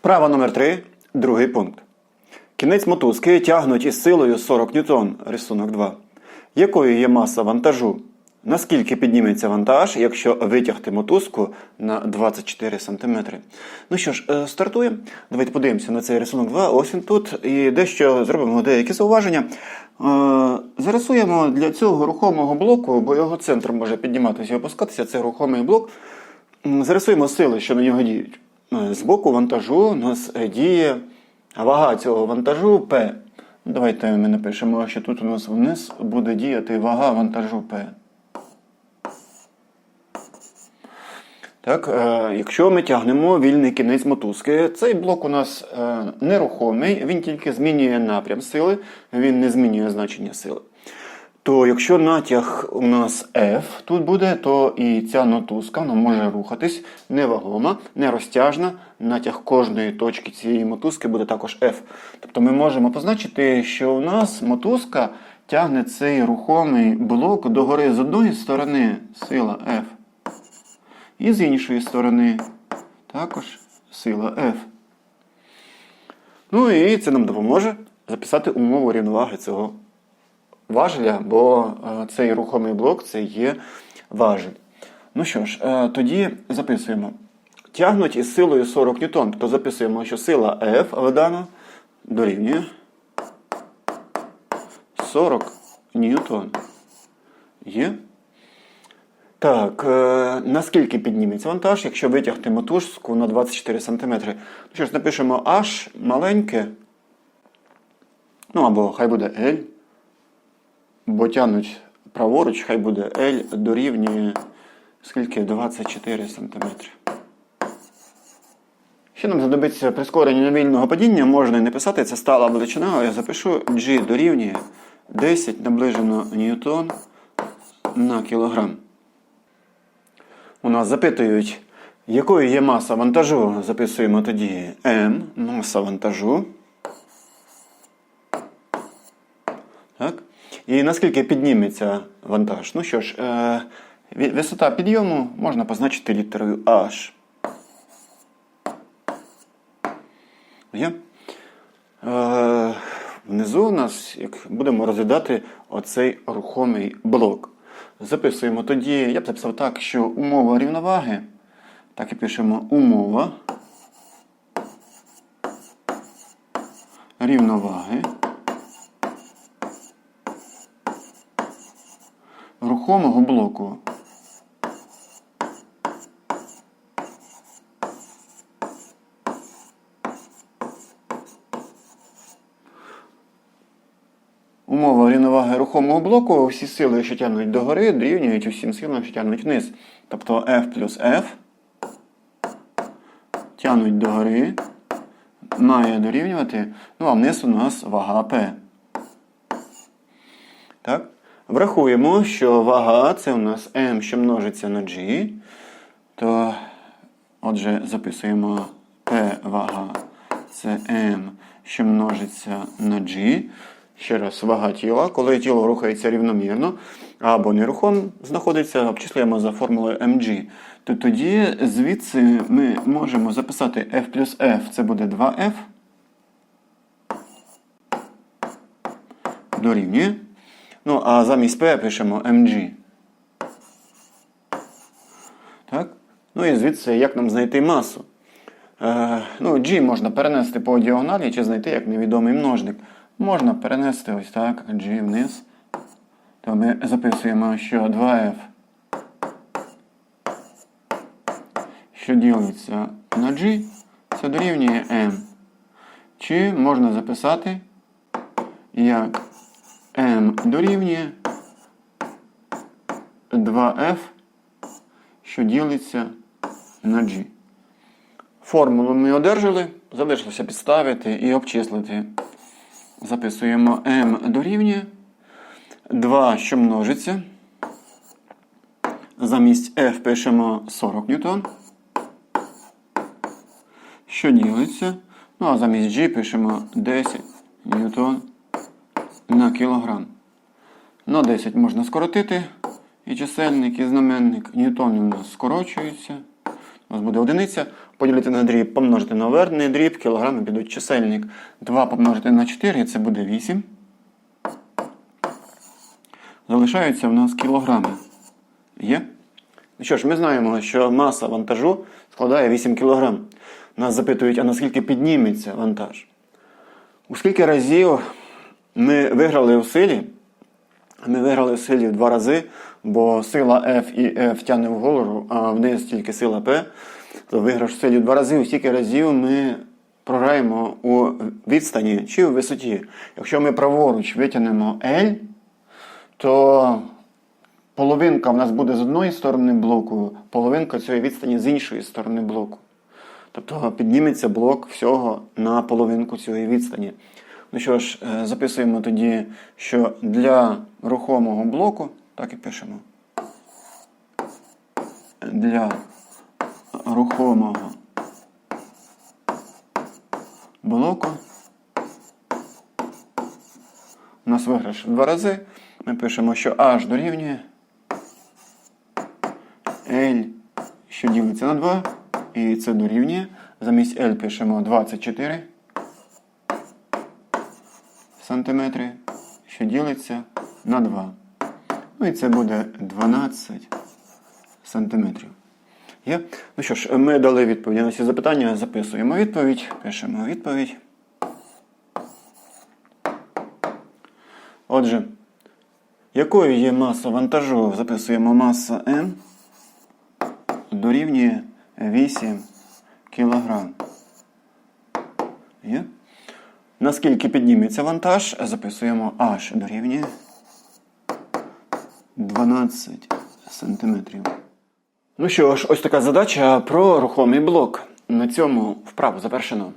Вправа номер 3 другий пункт. Кінець мотузки тягнуть із силою 40 ньютон, рисунок 2. Якою є маса вантажу? Наскільки підніметься вантаж, якщо витягти мотузку на 24 см? Ну що ж, е, стартуємо. Давайте подивимося на цей рисунок 2. Ось він тут. І дещо зробимо деякі зауваження. Е, Зарисуємо для цього рухомого блоку, бо його центр може підніматися і опускатися. Це рухомий блок. Зарисуємо сили, що на нього діють. Е, З боку вантажу у нас е, діє вага цього вантажу P. Давайте ми напишемо, що тут у нас вниз буде діяти вага вантажу P. Так, е, якщо ми тягнемо вільний кінець мотузки, цей блок у нас е, нерухомий, він тільки змінює напрям сили, він не змінює значення сили. То якщо натяг у нас F тут буде, то і ця мотузка вона може рухатись невагома, нерозтяжна. Натяг кожної точки цієї мотузки буде також F. Тобто ми можемо позначити, що у нас мотузка тягне цей рухомий блок догори з одної сторони сила F. І з іншої сторони також сила F. Ну і це нам допоможе записати умову рівноваги цього важеля, бо е, цей рухомий блок це є важель. Ну що ж, е, тоді записуємо. Тягнуть із силою 40 ньютон. То записуємо, що сила F видано дорівнює 40 ньютон. Є. Так, е, наскільки підніметься вантаж, якщо витягти мотузку на 24 см? Ну що ж, напишемо H маленьке. Ну або хай буде L. Бо тягнуть праворуч, хай буде L дорівнює скільки? 24 см. Ще нам знадобиться прискорення невільного падіння, можна і не писати, це стала величина, а я запишу G дорівнює 10 наближено ньютон на кілограм. У нас запитують, якою є маса вантажу. Записуємо тоді М, маса вантажу. Так? І наскільки підніметься вантаж? Ну що ж, е, висота підйому можна позначити літерою H. Є? Е, внизу у нас як будемо розглядати оцей рухомий блок. Записуємо тоді, я б записав так, що умова рівноваги. Так і пишемо умова рівноваги рухомого блоку. Умова рівноваги рухомого блоку, всі сили, що тягнуть догори, дорівнюють усім силам, що тягнуть вниз. Тобто F плюс F тягнуть догори, має дорівнювати, ну а вниз у нас вага P. Так? Врахуємо, що вага це у нас m, що множиться на g. То, отже, записуємо P вага це m, що множиться на g. Ще раз, вага тіла. Коли тіло рухається рівномірно або нерухом знаходиться, обчислюємо за формулою mg. То тоді звідси ми можемо записати F плюс F, це буде 2F. Дорівнює. Ну, а замість P пишемо mg. Так? Ну і звідси, як нам знайти масу? Е, ну, G можна перенести по діагоналі чи знайти як невідомий множник. Можна перенести ось так, G вниз. То ми записуємо, що 2F, що ділиться на G, це дорівнює M. Чи можна записати як M дорівнює 2F, що ділиться на G. Формулу ми одержали, залишилося підставити і обчислити. Записуємо m дорівнює 2, що множиться. Замість F пишемо 40 ньютон. Що ділиться. Ну, а замість G пишемо 10 ньютон на кілограм. На 10 можна скоротити. І чисельник, і знаменник ньютон у нас скорочуються. У нас буде одиниця. Поділити на дріб, помножити на верхній дріб, кілограми підуть чисельник. 2 помножити на 4, це буде 8. Залишаються в нас кілограми. Є? Ну що ж, ми знаємо, що маса вантажу складає 8 кг. Нас запитують, а наскільки підніметься вантаж? У скільки разів ми виграли у силі? Ми виграли в силі в два рази, бо сила F і F тягне вгору, а вниз тільки сила P, то виграш в силі в два рази. У скільки разів ми програємо у відстані чи у висоті. Якщо ми праворуч витягнемо L, то половинка в нас буде з одної сторони блоку, половинка цієї відстані з іншої сторони блоку. Тобто підніметься блок всього на половинку цієї відстані. Ну що ж, е, записуємо тоді, що для рухомого блоку, так і пишемо. Для рухомого блоку у нас виграш в два рази. Ми пишемо, що H дорівнює L, що ділиться на 2, і це дорівнює. Замість L пишемо 24 сантиметри, що ділиться на 2. Ну і це буде 12 сантиметрів. Є? Ну що ж, ми дали відповіді на ці запитання, записуємо відповідь, пишемо відповідь. Отже, якою є маса вантажу? Записуємо маса N дорівнює 8 кг. Є? Наскільки підніметься вантаж, записуємо H дорівнює 12 сантиметрів. Ну що ж, ось така задача про рухомий блок. На цьому вправу завершено.